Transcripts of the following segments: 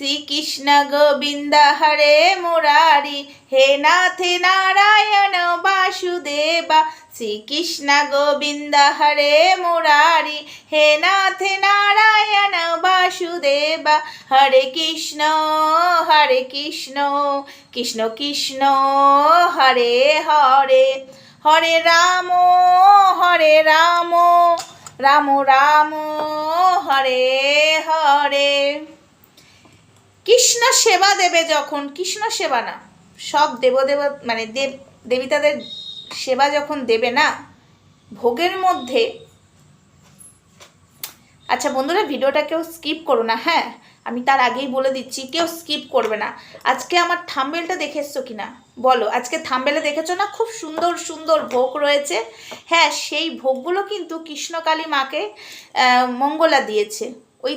শ্রীকৃষ্ণ গোবিন্দ হরে মুরারি, হে নাথ নারায়ণ বাসুদেবা। শ্রীকৃষ্ণ গোবিন্দ হরে মুরারি, হে নাথ নারায়ণ বাসুদেবা। হরে কৃষ্ণ হরে কৃষ্ণ কৃষ্ণ কৃষ্ণ, হরে হরে। হরে রাম হরে রাম রাম রাম, হরে হরে। কৃষ্ণ সেবা দেবে যখন, কৃষ্ণ সেবা না, সব দেবদেব মানে দেব, দেবতাদের সেবা যখন দেবে না, ভোগের মধ্যে আচ্ছা বন্ধুরা, ভিডিওটা কেউ স্কিপ করো না হ্যাঁ? আমি তার আগেই বলে দিচ্ছি, কেউ স্কিপ করবে না। আজকে আমার থাম্বেলটা দেখে এসছো কি না বলো, আজকে থাম্বেলে দেখেছ না? খুব সুন্দর সুন্দর ভোগ রয়েছে। হ্যাঁ সেই ভোগগুলো কিন্তু কৃষ্ণকালী মাকে মঙ্গলা দিয়েছে। ওই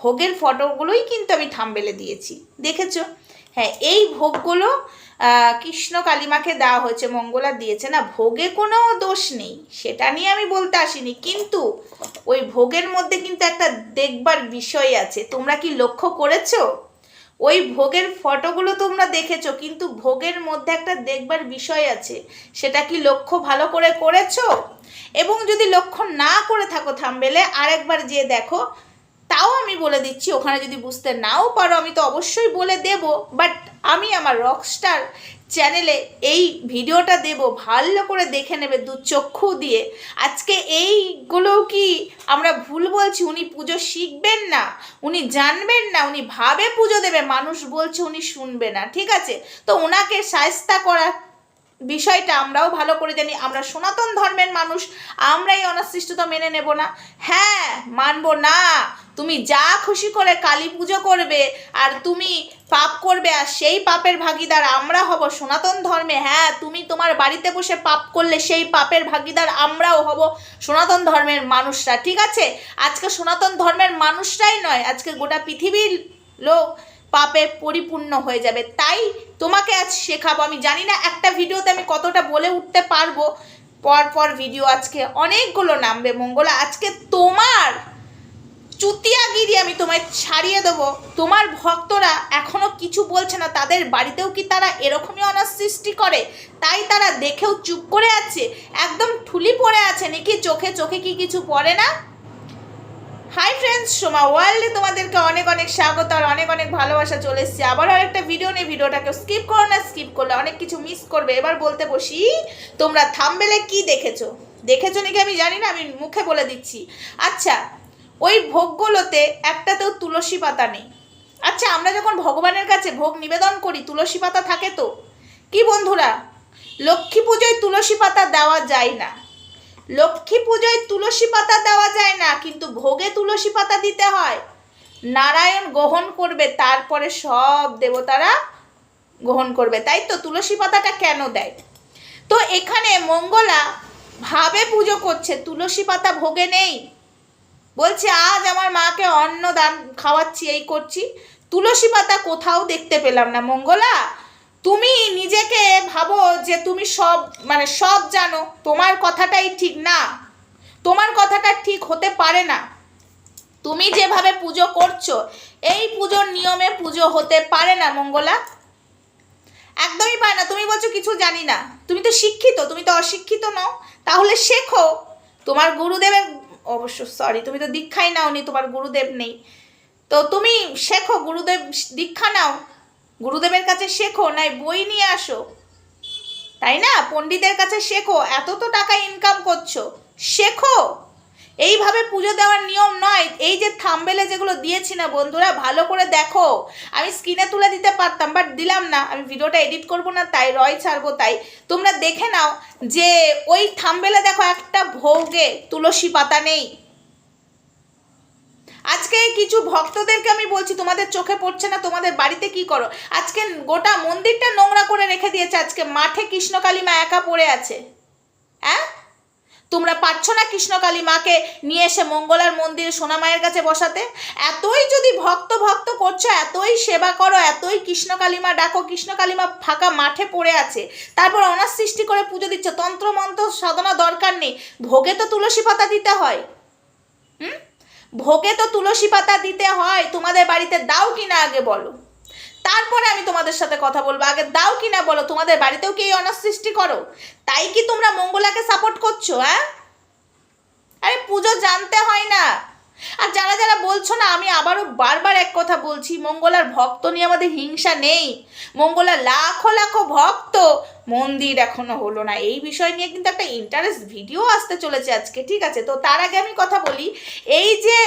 ভোগের ফটোগুলোই কিন্তু আমি থাম্বেলে দিয়েছি। দেখেছ? হ্যাঁ এই ভোগগুলো কৃষ্ণ কালিমাকে দেওয়া হয়েছে, মঙ্গলা দিয়েছে। না, ভোগে কোনো দোষ নেই, সেটা নিয়ে আমি বলতে আসিনি। কিন্তু ওই ভোগের মধ্যে কিন্তু একটা দেখবার বিষয় আছে। তোমরা কি লক্ষ্য করেছ? ওই ভোগের ফটোগুলো তোমরা দেখেছ, কিন্তু ভোগের মধ্যে একটা দেখবার বিষয় আছে। সেটা কি লক্ষ্য ভালো করে করেছ? এবং যদি লক্ষ্য না করে থাকো থামবেলে, আরেকবার যে দেখো তাও আমি বলে দিচ্ছি, ওখানে যদি বুঝতে নাও পারো, আমি তো অবশ্যই বলে দেব। বাট আমি আমার রকস্টার চ্যানেলে এই ভিডিওটা দেব, ভালো করে দেখে নেবে দু চক্ষু দিয়ে। আজকে এইগুলো কি আমরা ভুল বলছি? উনি পুজো শিখবেন না, উনি জানবেন না, উনি ভাবে পুজো দেবে, মানুষ বলছে উনি শুনবে না, ঠিক আছে? তো ওনাকে সায়স্তা করা বিষয়টা আমরাও ভালো করে জানি, আমরা সনাতন ধর্মের মানুষ আমরা এই মেনে নেব না। হ্যাঁ মানবো না। তুমি যা খুশি করে কালী পুজো করবে, আর তুমি পাপ করবে, আর সেই পাপের ভাগিদার আমরা হব সনাতন ধর্মে। হ্যাঁ তুমি তোমার বাড়িতে বসে পাপ করলে সেই পাপের ভাগিদার আমরাও হব সনাতন ধর্মের মানুষরা, ঠিক আছে? আজকে সনাতন ধর্মের মানুষরাই নয়, আজকে গোটা পৃথিবীর লোক পাপে পরিপূর্ণ হয়ে যাবে। তাই তোমাকে আজ শেখাবো। আমি জানি না একটা ভিডিওতে আমি কতটা বলে উঠতে পারব। পর পর ভিডিও আজকে অনেকগুলো নামবে মঙ্গলা। আজকে তোমার চুতিয়াগিরি আমি তোমায় ছাড়িয়ে দেবো। তোমার ভক্তরা এখনও কিছু বলছে না। তাদের বাড়িতেও কি তারা এরকমই অনার সৃষ্টি করে? তাই তারা দেখেও চুপ করে আছে। একদম ঠুলি পড়ে আছে। নাকি চোখে চোখে কি কিছু পড়ে না? সোমা ওয়ার্ল্ডে তোমাদেরকে অনেক অনেক স্বাগত আর অনেক অনেক ভালোবাসা চলে এসছে। আবার আরেকটা ভিডিও নিয়ে ভিডিওটাকে স্কিপ করো না স্কিপ করলে অনেক কিছু মিস করবে। এবার বলতে বসি, তোমরা থামবেলে কি দেখেছ? দেখেছ নাকি আমি জানি না, আমি মুখে বলে দিচ্ছি। আচ্ছা ওই ভোগগুলোতে একটাতেও তুলসী পাতা নেই। আচ্ছা আমরা যখন ভগবানের কাছে ভোগ নিবেদন করি, তুলসী পাতা থাকে তো? কি বন্ধুরা? লক্ষ্মী পুজোয় তুলসী পাতা দেওয়া যায় না। লক্ষ্মী পুজোয় তুলসী পাতা দেওয়া যায় না তুলসী পাতা দিতে হয়। নারায়ণ গ্রহণ করবে, তারপরে সব দেবতারা গ্রহণ করবে। তাই তো? তুলসী পাতাটা কেন দেয়? তো এখানে মঙ্গলা ভাবে পুজো করছে, তুলসী পাতা ভোগে নেই। বলছে, আজ আমার মাকে অন্ন দান খাওয়াচ্ছি, এই করছি। তুলসী পাতা কোথাও দেখতে পেলাম না। মঙ্গলা, তুমি নিজেকে ভাবো যে তুমি সব মানে সব জানো। তোমার কথাটাই ঠিক না। তোমার কথাটা ঠিক হতে পারে না। তুমি যেভাবে পুজো করছ, এই পুজোর নিয়মে পুজো হতে পারে না, মঙ্গলা। একদমই পারে না, তুমি বলছো কিছু জানি না। তুমি তো শিক্ষিত, তুমি তো অশিক্ষিত নও। তাহলে শেখো, তোমার গুরুদেবের, অবশ্য সরি তুমি তো দীক্ষাই নাওনি, তোমার গুরুদেব নেই। তো তুমি শেখো, গুরুদেব দীক্ষা নাও। গুরুদেবের কাছে শেখো, নাই বই নিয়ে আসো। তাই না? পণ্ডিতের কাছে শেখো, এত তো টাকা ইনকাম করছ। শেখো। এইভাবে পুজো দেওয়ার নিয়ম নয়। এই যে থাম্বেলে যেগুলো দিয়েছি না বন্ধুরা, ভালো করে দেখো। আমি স্ক্রিনে তুলে দিতে পারতাম বাট দিলাম না। আমি ভিডিওটা এডিট করব না, তাই রয় ছাড়বো তাই। তোমরা দেখে নাও যে ওই থাম্বেলে দেখো একটা ভোগে তুলসী পাতা নেই। আজকে কিছু ভক্তদেরকে আমি বলছি, তোমাদের চোখে পড়ছে না, তোমাদের বাড়িতে কি করো? আজকে গোটা মন্দিরটা নোংরা করে রেখে দিয়েছে, আজকে মাঠে কৃষ্ণকালী মা একা পড়ে আছে। হ্যাঁ তোমরা পারছ না কৃষ্ণকালী মাকে নিয়ে এসে মঙ্গলার মন্দিরে সোনামায়ের কাছে বসাতে? এতই যদি ভক্ত ভক্ত করছ, এতই সেবা করো, এতই কৃষ্ণকালী মা ডাকো কৃষ্ণকালী মা ফাঁকা মাঠে পড়ে আছে, তারপর অনার সৃষ্টি করে পুজো দিচ্ছ তন্ত্র মন্ত্র সাধনা দরকার নেই, ভোগে তো তুলসী পাতা দিতে হয়। হুম? ভোগে তো তুলসী পাতা দিতে হয়, তোমাদের বাড়িতে দাও কিনা আগে বলো। তারপরে আমি তোমাদের সাথে কথা বলব। আগে দাও কি না বলো? তোমাদের বাড়িতেও কি এই অনার সৃষ্টি করো? তাই কি তোমরা মঙ্গলাকে সাপোর্ট করছ হ্যাঁ? আরে পুজো জানতে হয় না। আর যারা যারা বলছো না, আমি আবারও বারবার এক কথা বলছি, মঙ্গলার ভক্ত নিয়ে আমাদের হিংসা নেই। মঙ্গলার লাখো লাখো ভক্ত। মন্দির এখনও হলো না। এই বিষয় নিয়ে কিন্তু একটা ইন্টারেস্ট ভিডিও আসতে চলেছে আজকে, ঠিক আছে? তো তার আগে আমি কথা বলি, এই যে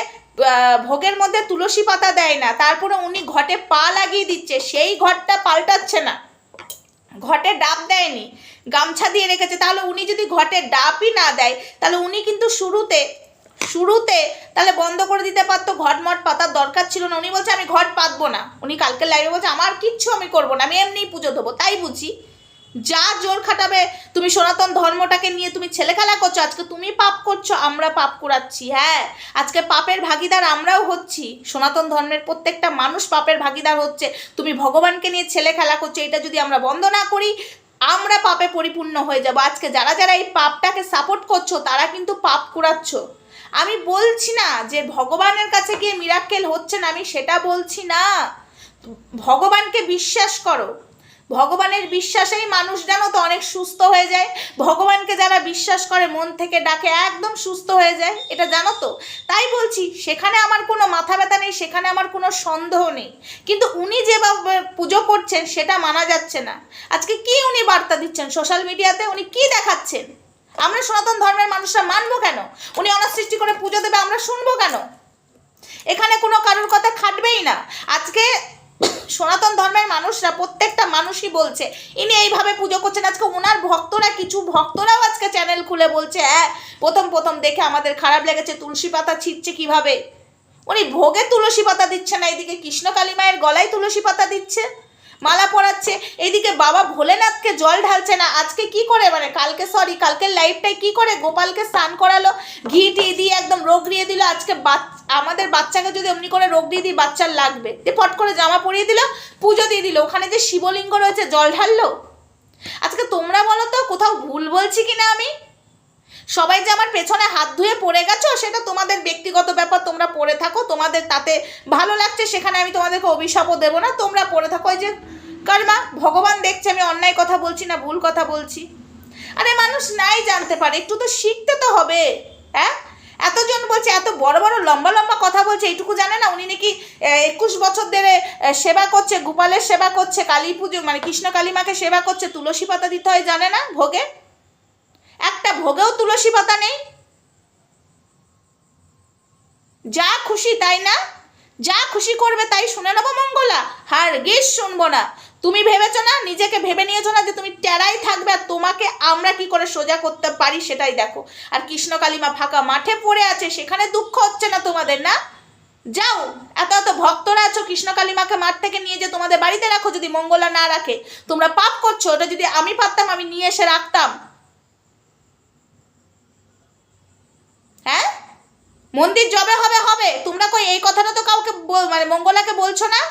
ভোগের মধ্যে তুলসী পাতা দেয় না, তারপরে উনি ঘটে পা লাগিয়ে দিচ্ছে, সেই ঘরটা পাল্টাচ্ছে না। ঘটে ডাব দেয়নি, গামছা দিয়ে রেখেছে। তাহলে উনি যদি ঘটে ডাবই না দেয়, তাহলে উনি কিন্তু শুরুতে শুরুতে তাহলে বন্ধ করে দিতে পারতো ঘটমট পাতার দরকার ছিল না। উনি বলছে, আমি ঘট পাতবো না। উনি কালকে লাইভে বলছে, আমার কিচ্ছু আমি করব না, আমি এমনিই পুজো দেবো। তাই বুঝি। যা জোর খাটাবে, তুমি সনাতন ধর্মটাকে নিয়ে তুমি ছেলে খেলা করছ, আজকে তুমি পাপ করছ, আমরা পাপ করাচ্ছি হ্যাঁ। আজকে পাপের ভাগিদার আমরাও হচ্ছি। সনাতন ধর্মের প্রত্যেকটা মানুষ পাপের ভাগিদার হচ্ছে। তুমি ভগবানকে নিয়ে ছেলে খেলা করছ, এটা যদি আমরা বন্ধ না করি, আমরা পাপে পরিপূর্ণ হয়ে যাব। আজকে যারা যারা এই পাপটাকে সাপোর্ট করছ, তারা কিন্তু পাপ করাচ্ছ আমি বলছি না যে ভগবানের কাছে গিয়ে মিরাক্কেল হচ্ছে না, আমি সেটা বলছি না। ভগবানকে বিশ্বাস করো। ভগবানের বিশ্বাসেই মানুষ জানো তো অনেক সুস্থ হয়ে যায়। ভগবানকে যারা বিশ্বাস করে, মন থেকে ডাকে, একদম সুস্থ হয়ে যায়। এটা জানো তো? তাই বলছি, সেখানে আমার কোনো মাথা ব্যথা নেই, সেখানে আমার কোনো সন্দেহ নেই। কিন্তু উনি যেভাবে পুজো করছেন, সেটা মানা যাচ্ছে না। আজকে কি উনি বার্তা দিচ্ছেন? সোশ্যাল মিডিয়াতে উনি কি দেখাচ্ছেন? আমরা সনাতন ধর্মের মানুষরা মানবো কেন? উনি অনার সৃষ্টি করে পুজো দেবে, আমরা শুনব কেন? এখানে কোনো কারোর কথা খাটবেই না। আজকে সনাতন ধর্মের মানুষরা প্রত্যেকটা মানুষই বলছে, ইনি এইভাবে পুজো করছেন। আজকে ওনার ভক্তরা, কিছু ভক্তরাও আজকে চ্যানেল খুলে বলছে হ্যাঁ প্রথম প্রথম দেখে আমাদের খারাপ লেগেছে, তুলসী পাতা ছিটছে কীভাবে? উনি ভোগে তুলসী পাতা দিচ্ছে না, এদিকে কৃষ্ণকালী মায়ের গলায় তুলসী পাতা দিচ্ছে। মালা পরাচ্ছে। এইদিকে বাবা ভোলেনাথকে জল ঢালছে না। আজকে কি করে? মানে কালকে সরি কালকের লাইফটাই কি করে? গোপালকে স্নান করালো, ঘি টি দিয়ে একদম রোগ দিয়ে দিল। আজকে আমাদের বাচ্চাকে যদি এমনি করে রোগ দিয়ে দিই, বাচ্চার লাগবে। দিয়ে ফট করে জামা পরিয়ে দিল, পুজো দিয়ে দিল। ওখানে যে শিবলিঙ্গ রয়েছে, জল ঢাললো? আজকে তোমরা বলো তো, কোথাও ভুল বলছি কিনা আমি? সবাই যে আমার পেছনে হাত ধুয়ে পড়ে গেছো, সেটা তোমাদের ব্যক্তিগত ব্যাপার, তোমরা পড়ে থাকো, তোমাদের তাতে ভালো লাগছে, সেখানে আমি তোমাদেরকে অভিশাপও দেবো না, তোমরা পড়ে থাকো, ওই যে কর্মা, ভগবান দেখছে, আমি অন্যায় কথা বলছি না, ভুল কথা বলছি। আরে মানুষ নাই জানতে পারে, একটু তো শিখতে তো হবে হ্যাঁ? এতজন বলছে, এত বড় বড় লম্বা লম্বা কথা বলছে, এইটুকু জানে না, উনি নাকি একুশ বছর ধরে সেবা করছে, গোপালের সেবা করছে, কালী পুজো মানে কৃষ্ণ কালী মাকে সেবা করছে, তুলসী পাতা দিতে হয়, জানে না, ভোগে? একটা ভোগেও তুলসী পাতা নেই। যা খুশি তাই না? যা খুশি করবে তাই শুনে নেব মঙ্গলা। হার গিস শুনব না। তুমি ভেবেছো না? নিজেকে ভেবে নিয়েছো না যে তুমি টেরাই থাকবে আর তোমাকে আমরা কি করে সোজা করতে পারি সেটাই দেখো। আর কৃষ্ণ কালিমা ফাঁকা মাঠে পড়ে আছে, সেখানে দুঃখ হচ্ছে না তোমাদের, না? যাও, এত এত ভক্তরা আছো কৃষ্ণ কালিমাকে মাঠ থেকে নিয়ে যে তোমাদের বাড়িতে রাখো যদি মঙ্গলা না রাখে। তোমরা পাপ করছ, ওটা যদি আমি পারতাম, আমি নিয়ে এসে রাখতাম হ্যাঁ মন্দির জবে হবে হবে। তোমরা কই এই কথাটা তো কাউকে মানে মঙ্গলাকে বলছো না?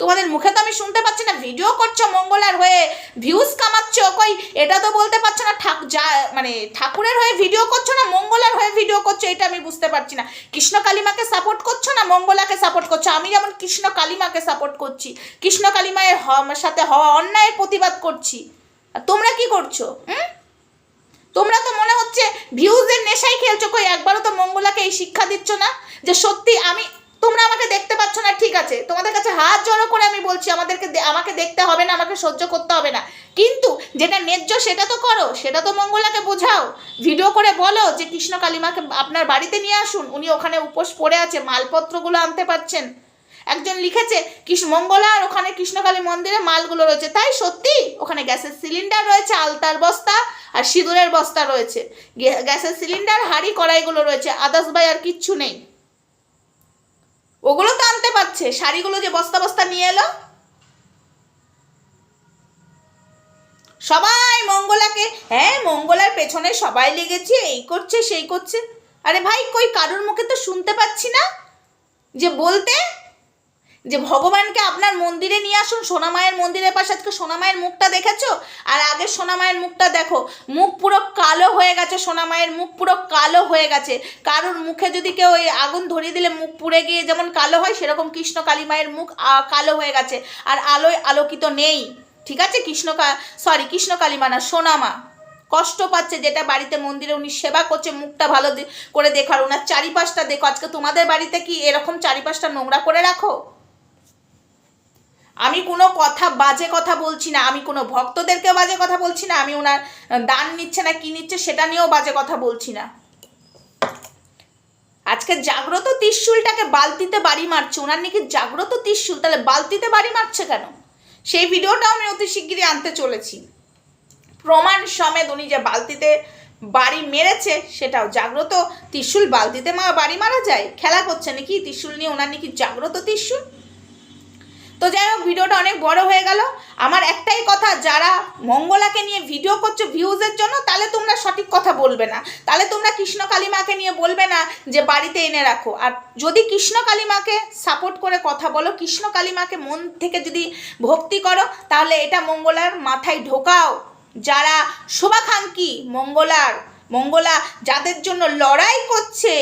তোমাদের মুখে তো আমি শুনতে পাচ্ছি না, ভিডিও করছ মঙ্গলার হয়ে ভিউজ কামাচ্ছ, কই এটা তো বলতে পারছ না, ঠাক যা মানে ঠাকুরের হয়ে ভিডিও করছ না, মঙ্গলার হয়ে ভিডিও করছ, এটা আমি বুঝতে পারছি না। কৃষ্ণ কালিমাকে সাপোর্ট করছ না, মঙ্গলাকে সাপোর্ট করছ? আমি যেমন কৃষ্ণ কালিমাকে সাপোর্ট করছি, কৃষ্ণ কালিমায়ের সাথে হওয়া অন্যায়ের প্রতিবাদ করছি। তোমরা কি করছ, হুম? তোমরা তো মনে হচ্ছে ভিউজের নেশায় খেলছো কই, একবারও তো মঙ্গলাকে এই শিক্ষা দিচ্ছ না? যে সত্যি আমি, তোমরা আমাকে দেখতে পাচ্ছ না, ঠিক আছে। তোমাদের কাছে হাত জড়ো করে আমি বলছি, আমাদেরকে আমাকে দেখতে হবে না, আমাকে সহ্য করতে হবে না। কিন্তু যেটা ন্যায্য সেটা তো করো, সেটা তো মঙ্গলাকে বোঝাও। ভিডিও করে বলো যে কৃষ্ণ কালিমাকে আপনার বাড়িতে নিয়ে আসুন, উনি ওখানে উপোস পড়ে আছে, মালপত্রগুলো আনতে পারছেন। একজন লিখেছে, কৃষ্ণ, মঙ্গলা আর ওখানে কৃষ্ণকালী মন্দিরে মালগুলো রয়েছে। তাই সত্যি ওখানে গ্যাসের সিলিন্ডার রয়েছে, আলতার বস্তা আর সিঁদুরের বস্তা রয়েছে। গ্যাসের সিলিন্ডার, হাড়ি, কড়াইগুলো রয়েছে। আদার্স বাই আর কিচ্ছু নেই। ওগুলো তো আনতে পারছে। শাড়িগুলো যে বস্তা বস্তা নিয়ে এলো। সবাই মঙ্গলাকে হ্যাঁ মঙ্গলার পেছনে সবাই লেগেছে, এই করছে, সেই করছে। আরে ভাই, কই কারোর মুখে তো শুনতে পাচ্ছি না? যে বলতে যে ভগবানকে আপনার মন্দিরে নিয়ে আসুন সোনামায়ের মন্দিরের পাশে আজকে সোনামায়ের মুখটা দেখেছ? আর আগে সোনামায়ের মুখটা দেখো, মুখ পুরো কালো হয়ে গেছে সোনামায়ের মুখ পুরো কালো হয়ে গেছে। কারোর মুখে যদি কেউ ওই আগুন ধরিয়ে দিলে, মুখ পুড়ে গিয়ে যেমন কালো হয়, সেরকম কৃষ্ণ কালী মায়ের মুখ কালো হয়ে গেছে। আর আলোয় আলোকিত নেই। ঠিক আছে? কৃষ্ণ সরি কৃষ্ণ কালীমা না সোনামা কষ্ট পাচ্ছে যেটা বাড়িতে মন্দিরে উনি সেবা করছে, মুখটা ভালো করে দেখার, ওনার চারিপাশটা দেখো। আজকে তোমাদের বাড়িতে কি এরকম চারিপাশটা নোংরা করে রাখো? আমি কোনো কথা বাজে কথা বলছি না, আমি কোনো ভক্তদেরকে বাজে কথা বলছি না, আমি ওনার দান নিচ্ছে না, কি নিচ্ছে সেটা নিয়েও বাজে কথা বলছি না। আজকে জাগ্রত ত্রিশুলটাকে বালতিতে বাড়ি মারছে, ওনার নাকি জাগ্রত ত্রিশুল, তাহলে বালতিতে বাড়ি মারছে কেন? সেই ভিডিওটাও আমি অতি শিগগিরই আনতে চলেছি। প্রমাণ সমেত উনি যে বালতিতে বাড়ি মেরেছে, সেটাও জাগ্রত ত্রিশুল বালতিতে মা বাড়ি মারা যায়, খেলা করছে নাকি ত্রিশুল নিয়ে, ওনার নাকি জাগ্রত ত্রিশুল? তো যাই হোক, ভিডিওটা অনেক বড় হয়ে গেল। আমার একটাই কথা, যারা মঙ্গলাকে নিয়ে ভিডিও করছ ভিউজের জন্য, তাহলে তোমরা সঠিক কথা বলবে না। তাহলে তোমরা কৃষ্ণ কালীমাকে নিয়ে বলবে না যে বাড়িতে এনে রাখো। আর যদি কৃষ্ণ কালীমাকে সাপোর্ট করে কথা বলো, কৃষ্ণ কালীমাকে মন থেকে যদি ভক্তি করো, তাহলে এটা মঙ্গলার মাথায় ঢোকাও। যারা শোভাকাঙ্ক্ষী মঙ্গলার, মঙ্গলা যাদের জন্য লড়াই করছে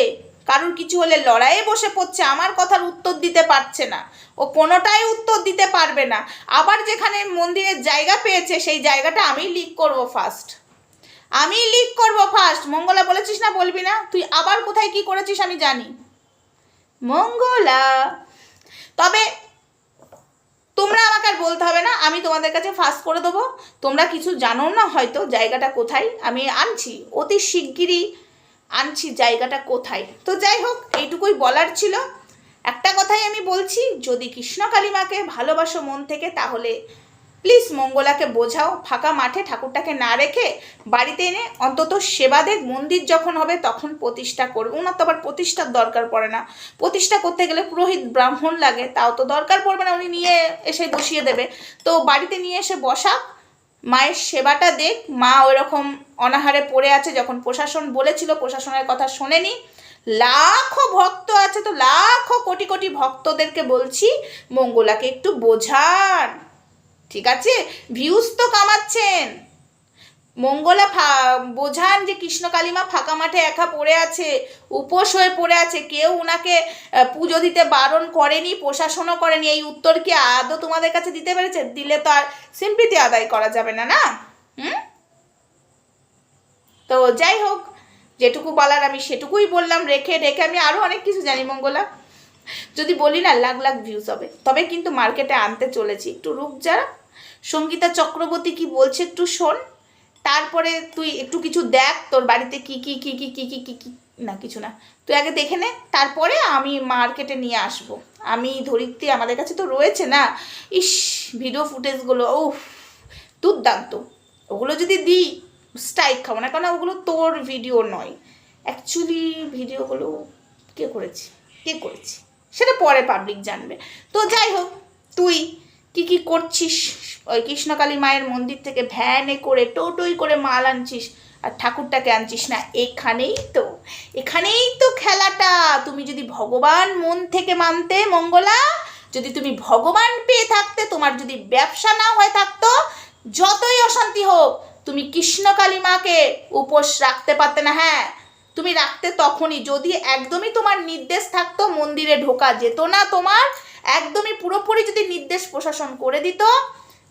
কারোর কিছু হলে লড়াইয়ে বসে পড়ছে, আমার কথার উত্তর দিতে পারছে না। ও কোনোটাই উত্তর দিতে পারবে না। আবার যেখানে মন্দিরের জায়গা পেয়েছে, সেই জায়গাটা আমি লিক করব ফার্স্ট আমি লিক করব ফার্স্ট মঙ্গলা, বলেছিস না বলবি না? তুই আবার কোথায় কি করেছিস আমি জানি। মঙ্গলা। তবে তোমরা আমাকে আর বলতে হবে না, আমি তোমাদের কাছে ফাস্ট করে দেবো। তোমরা কিছু জানো না হয়তো জায়গাটা কোথায়, আমি আনছি। অতি শিগগিরই আনছি জায়গাটা কোথায়? তো যাই হোক, এইটুকুই বলার ছিল। একটা কথাই আমি বলছি, যদি কৃষ্ণ কালীমাকে ভালোবাসো মন থেকে, তাহলে প্লিজ মঙ্গলাকে বোঝাও। ফাঁকা মাঠে ঠাকুরটাকে না রেখে বাড়িতে এনে অন্তত সেবা দেখ মন্দির যখন হবে, তখন প্রতিষ্ঠা করবে। ওনার তো আবার প্রতিষ্ঠার দরকার পড়ে না। প্রতিষ্ঠা করতে গেলে পুরোহিত ব্রাহ্মণ লাগে, তাও তো দরকার পড়বে না। উনি নিয়ে এসে বসিয়ে দেবে। তো বাড়িতে নিয়ে এসে বসাক। মায়ের সেবাটা দেখ। মা ওইরকম অনাহারে পড়ে আছে, যখন প্রশাসন বলেছিল, প্রশাসনের কথা শোনেনি। লাখো ভক্ত আছে তো, লাখো কোটি কোটি ভক্তদেরকে বলছি, মঙ্গলাকে একটু বোঝান। ঠিক আছে? ভিউজ তো কামাচ্ছেন। মঙ্গলা বোঝান যে কৃষ্ণ কালিমা ফাঁকা মাঠে একা পড়ে আছে উপোস হয়ে পড়ে আছে কেউ আহ, পুজো দিতে বারণ করেনি প্রশাসনও করেনি এই উত্তর কি আদৌ তোমাদের কাছে দিতে পেরেছে? দিলে তো আর সিম্পিতি আদায় করা যাবে না না? হুম? তো যাই হোক যেটুকু বলার আমি সেটুকুই বললাম রেখে রেখে আমি আরও অনেক কিছু জানি মঙ্গলা। যদি বলি না লাখ লাখ ভিউজ হবে। তবে কিন্তু মার্কেটে আনতে চলেছি। একটু রূপ যারা সঙ্গীতা চক্রবর্তী কি বলছে একটু শোন। তারপরে তুই একটু কিছু দেখ, তোর বাড়িতে কি কি কি কি কি কি কি কি, না কিছু না। তুই আগে দেখে নে, তারপরে আমি মার্কেটে নিয়ে আসব। আমি ধরিত্রী আমাদের কাছে তো রয়েছে না। ইস ভিডিও ফুটেজগুলো ও দুর্দান্ত। ওগুলো যদি দিই স্ট্রাইক খাব না কারণ ওগুলো তোর ভিডিও নয়। অ্যাকচুয়ালি ভিডিওগুলো কে করেছে? কে করেছে? সেটা পরে পাবলিক জানবে। তো যাই হোক, তুই কি কি করছিস? ওই কৃষ্ণকালী মায়ের মন্দির থেকে ভ্যানে করে টোটোই করে মাল আনছিস আর ঠাকুরটাকে আনছিস না? এখানেই তো এখানেই তো খেলাটা। তুমি যদি ভগবান মন থেকে মানতে, মঙ্গলা, যদি তুমি ভগবান পেয়ে থাকতে, তোমার যদি ব্যবসা না হয়ে থাকতো, যতই অশান্তি হোক, তুমি কৃষ্ণকালী মাকে উপোস রাখতে পারতে না হ্যাঁ? তুমি রাখতে তখনই, যদি একদমই তোমার নির্দেশ থাকতো, মন্দিরে ঢোকা যেত না তোমার একদমই পুরোপুরি যদি নির্দেশ প্রশাসন করে দিত,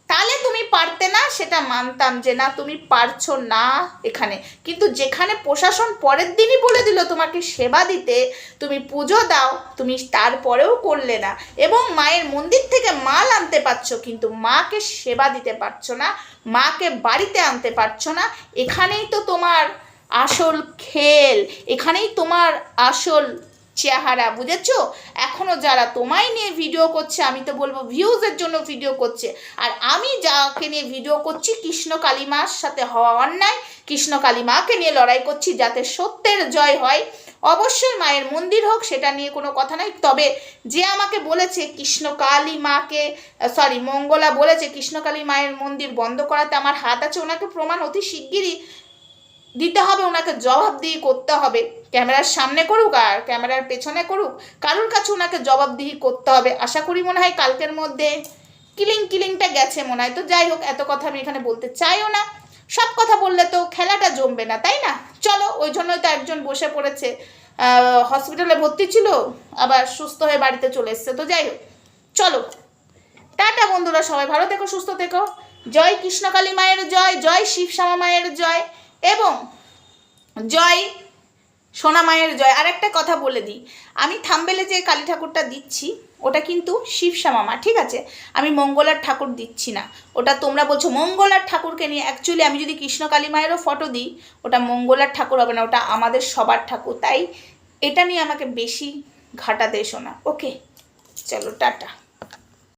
তাহলে তুমি পারতে না, সেটা মানতাম যে না, তুমি পারছ না এখানে। কিন্তু যেখানে প্রশাসন পরের দিনই বলে দিল তোমাকে সেবা দিতে, তুমি পুজো দাও, তুমি তারপরেও করলে না। এবং মায়ের মন্দির থেকে মাল আনতে পারছ, কিন্তু মাকে সেবা দিতে পারছ না, মাকে বাড়িতে আনতে পারছ না। এখানেই তো তোমার আসল খেল, এখানেই তোমার আসল চেহারা, বুঝেছ? এখনও যারা তোমায় নিয়ে ভিডিও করছে, আমি তো বলব ভিউজের জন্য ভিডিও করছে। আর আমি যাকে নিয়ে ভিডিও করছি, কৃষ্ণ কালিমার সাথে হওয়া অন্যায়, কৃষ্ণ কালিমাকে নিয়ে লড়াই করছি যাতে সত্যের জয় হয়। অবশ্যই মায়ের মন্দির হোক, সেটা নিয়ে কোনো কথা নাই। তবে যে আমাকে বলেছে কৃষ্ণ কালী মাকে সরি মঙ্গলা বলেছে কৃষ্ণকালী মায়ের মন্দির বন্ধ করাতে আমার হাত আছে, ওনাকে প্রমাণ অতি শিগগিরই দিতে হবে, ওনাকে জবাবদিহি করতে হবে। ক্যামেরার সামনে করুক আর ক্যামেরার পেছনে করুক, কারোর কাছে ওনাকে জবাবদিহি করতে হবে। আশা করি মনে হয় কালকের মধ্যে কিলিং কিলিংটা গেছে মনে হয়। তো যাই হোক, এত কথা আমি এখানে বলতে চাইও না। সব কথা বললে তো খেলাটা জমবে না, তাই না? চলো, ওই জন্যই তো একজন বসে পড়েছে। হসপিটালে ভর্তি ছিল, আবার সুস্থ হয়ে বাড়িতে চলে এসছে। তো যাই হোক, চলো। টাটা বন্ধুরা, সবাই ভালো থেকো, সুস্থ থেকো। জয় কৃষ্ণকালী মায়ের জয় জয় শিব শ্যামা মায়ের জয়। এবং জয়, সোনা মায়ের জয়। আর একটা কথা বলে দিই। আমি থাম্বেলে যে কালী ঠাকুরটা দিচ্ছি, ওটা কিন্তু শিব শ্যামা মা, ঠিক আছে? আমি মঙ্গলার ঠাকুর দিচ্ছি না। ওটা তোমরা বলছো, মঙ্গলার ঠাকুরকে নিয়ে অ্যাকচুয়ালি আমি যদি কৃষ্ণ কালী মায়েরও ফটো দিই, ওটা মঙ্গলার ঠাকুর হবে না, ওটা আমাদের সবার ঠাকুর। তাই এটা নিয়ে আমাকে বেশি ঘাটাতে এসো না। ওকে চলো, টাটা।